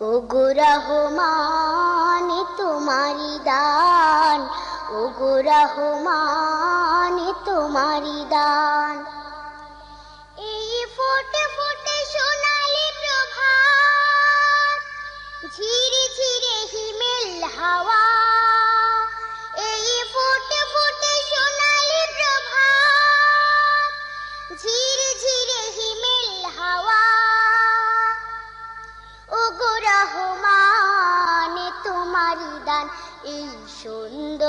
ওগো রহমান তোমারি দান। ও রহমান তোমারি দান। এই ফোটে ফোটে সোনালি প্রভাত ঝিরে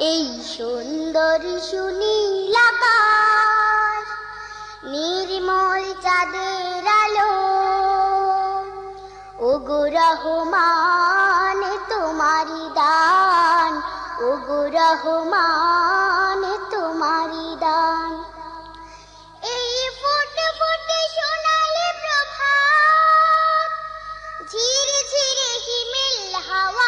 এই সুন্দর সুনীল আকাশ, নির্মল চাঁদের আলো। ও রহমান তোমারি দান। ও গো রহমান তোমারি দান। এই ফুটে ফুটে সোনালি প্রভাত ঝিরে হাওয়া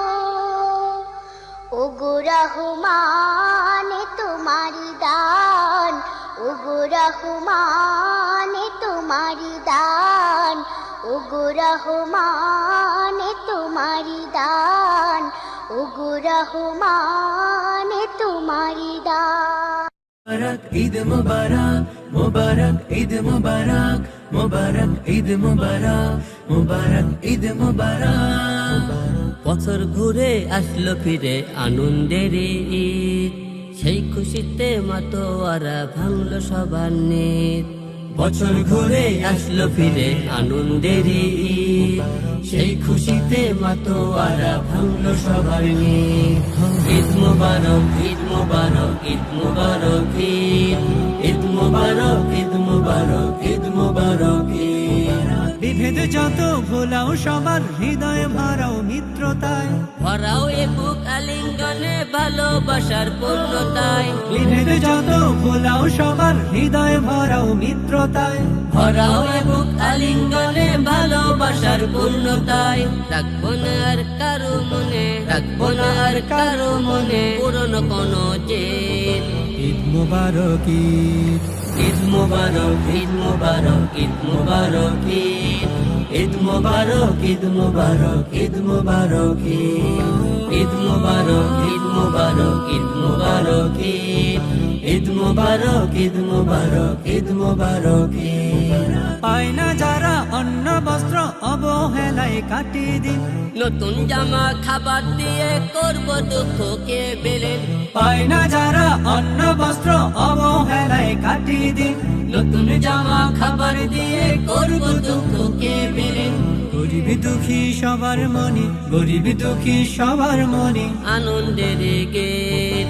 ওগো রহমান তোমারি দান। ওগো রহমান তোমারি দান। ওগো রহমান তোমারি দান। ওগো রহমান তোমারি দান। মুবারক, ঈদ মুবারক মুবারক, ঈদ মুবারক। মুবারক, ঈদ মুবারক মুবারক, ঈদ মুবারক। বছর ঘুরে আসলো ফিরে আনন্দের ঈদ। সেই খুশিতে মাতোয়ারা ভাঙলো সবার নেত। বছর ঘুরে আসলো ফিরে আনন্দের ঈদ। সেই খুশিতে মাতোয়ারা ভাঙলো সবার নেত। ঈদ মুবারক ঈদ মুবারক ঈদ মুবারক, ঈদ। ঈদ মুবারক মুবারক ঈদ মুবারক বিভেদ যত ভোলাও সবার হৃদয় ভরাও মিত্রতায়। ভরাও এ বুক আলিঙ্গনে ভালোবাসার পূর্ণতায়। বিভেদ যত ভোলাও সবার হৃদয় ভরাও মিত্রতায়। ভরাও এ বুক আলিঙ্গনে ভালোবাসার পূর্ণতায়। রাখব না আর কারও মনে রাখব না আর কারও মনে পুরনো কোনো জেদ। ঈদ মুবারক ঈদ। ঈদ মুবারক ঈদ মুবারক ঈদ মুবারক ঈদ মুবারক ঈদ মুবারক ঈদ মুবারক ঈদ মুবারক ঈদ মুবারক ঈদ মুবারক ঈদ মুবারক ঈদ মুবারক ঈদ মুবারক আয়না যারা অন্ন বস্ত্র অবহেলায় কাটি দিন। নতুন জামা খাবার দিয়ে করব দুঃখ কে বেলেন পায় না যারা অন্ন বস্ত্র অবহেলায় কাটি দিন। নতুন জামা খাবার দিয়ে করব দুঃখ কে বেলেন গরিব দুঃখী সবার মনে গরিব দুঃখী সবার মনে। আনন্দের গীত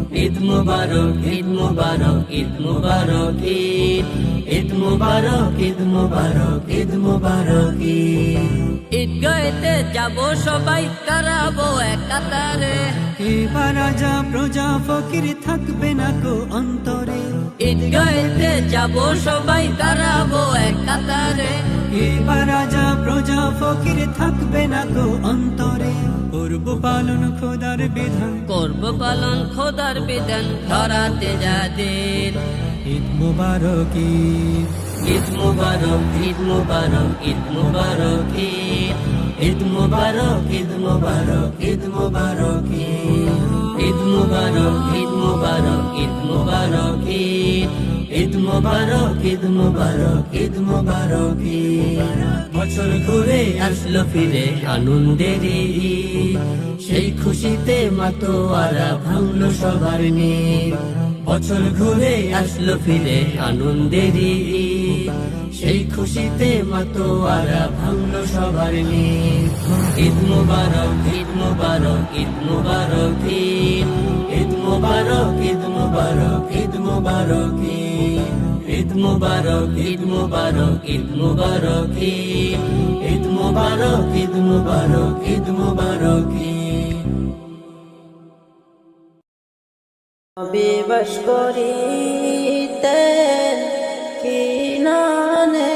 ঈদ মুবারক ঈদ মুবারক ঈদ মুবারক ঈদ। ঈদ মুবারক ঈদ মুবারক ঈদ মুবারক ঈদ। ঈদগাহেতে যাব সবাই কারাবো এক কাতারে এবার রাজা প্রজা ফকির থাকবে না কো অন্তরে। ঈদগাহেতে যাব সবাই কারাবো এক কাতারে এবার রাজা প্রজা ফকির থাকবে না কো অন্তরে। করব পালন খোদার বিধান। করব পালন খোদার বিধান ধরাতে যাদের। ঈদ মুবারক ঈদ। ঈদ মুবারক ঈদ মুবারক ঈদ মুবারক ঈদ। ঈদ মুবারক ঈদ মুবারক ঈদ মুবারক ঈদ। মুবারক, ঈদ মুবারক ঈদ মুবারক, ঈদ ঈদ মুবারক ঈদ মুবারক ঈদ। মুবারক বছর ঘুরে আসলো ফিরে আনন্দের ঈদ। সেই খুশিতে মাতোয়ারা ভাঙলো সবার নীর। বছর ঘুরে আসলো ফিরে আনন্দের ঈদ। সেই খুশিতে মাতোয়ারা ভাঙলো সবার নীর। ঈদ মুবারক ঈদ মুবারক ঈদ ঈদ ঈদ মুবারক, ঈদ মুবারক, ঈদ মুবারক ঈদ মুবারক ঈদ মুবারক ঈদ মুবারক ঈদ মুবারক ঈদ মুবারক ঈদ মুবারক। বিবশ করিতেন কিনানে।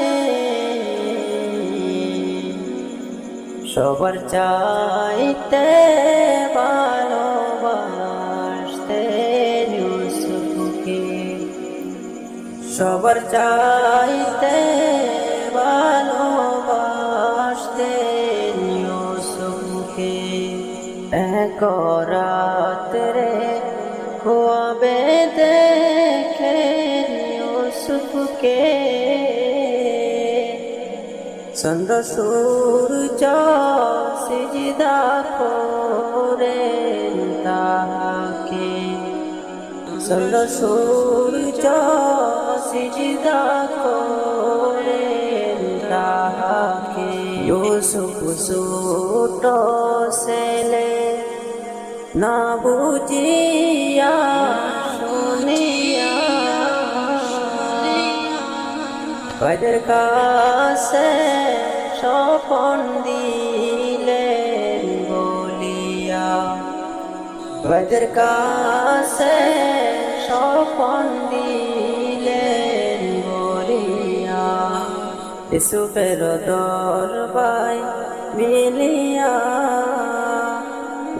সবার চাইতে ভালোবাসতেন সবার চাইতে ভালোবাসতেন ইউসুফকে এক রাত্রে খোয়াবে দেখে ইউসুফকে চন্দ্র সূর্য সিজদা করে তাহাকে চন্দ্র সূর্য সিজদা করে তাহাকে। ইউসুফ সুট সেলে না বুঝিয়া, শুনিয়া কাছে স্বপন দিলেন বলিয়া। কাদের কাছে স্বপন ইসুফের দরবাই মিলিয়া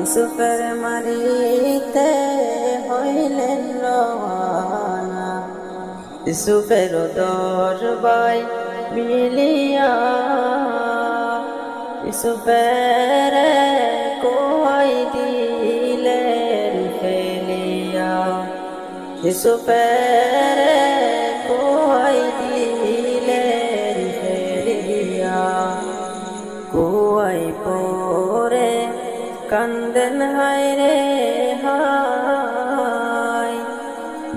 ইসুফের মারিতে হইলেন রওয়ানা। ইসুফের দরবাই মিলিয়া ইসুফের কোয়াই দিলেন ফেলিয়া। ইসুফের কান্দন হায় রে হায়।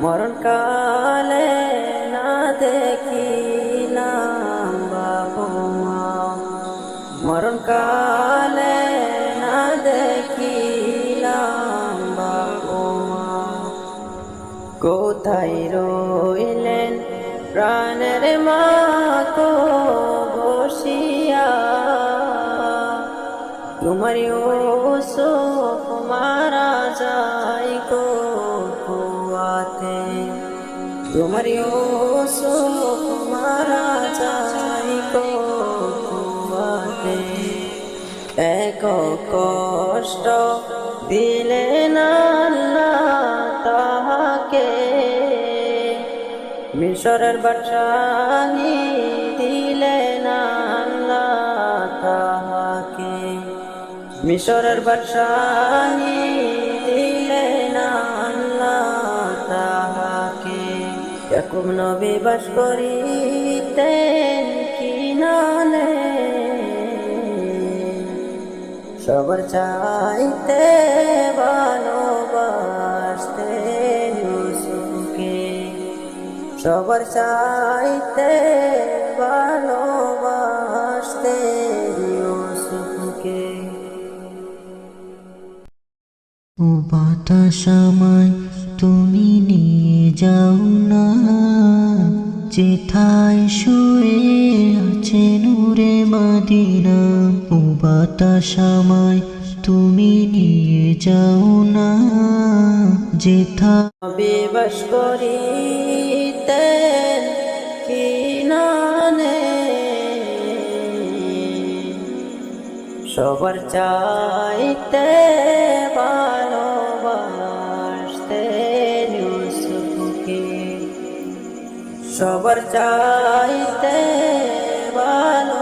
মরণ কালে না দেখিলাম বাবু মরণ কালে না দেখিলাম বাবু কোথায় রইলেন প্রাণের মা কো তোমার ইউসুফ মারা যায় গো কুয়াতে তোমার ইউসুফ মারা যায় গো কুয়াতে এক কষ্ট দিলেন আল্লাহ তাহাকে। মিশরের বাদশাহী তাহাকে। মিশরের বাদশাহী দিলেন আল্লাহ তাহাকে। ইয়াকুব নবী বাস করিতেন কিনালে। সবার চাইতে ভালোবাসতেন ইউসুফকে। সবার চাইতে ভালোবাসতেন বাতাস সময় তুমি নিয়ে যাও না। যেথায় শুয়ে আছে নূরে মাদিনা, ও বাতাস আমায় তুমি নিয়ে যাও না। যেথা বেবাস করিতেন সবার চাইতে ভালোবাসতেন ইউসুফকে। সবার চাইতে ভালোবাসতেন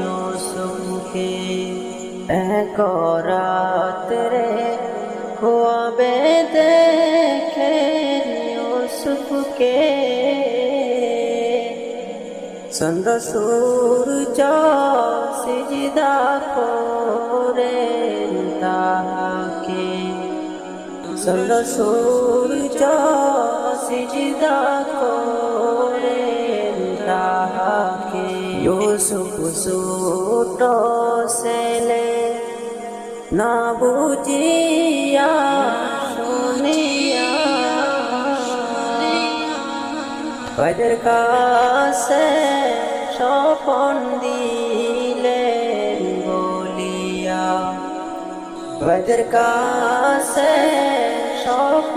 ইউসুফকে। এক রাত্রে খোয়াবে দেখে ইউসুফকে চন্দ্র সূর্য সিজদা করে তাহাকে চন্দ্র সূর্য সিজদা করে তাহাকে ইউসুফ সুট সেলে না বুঝিয়া শুনিয়া কাদের কাছে স্বপন দিলে বলিয়া কাদের কাছে স্বপন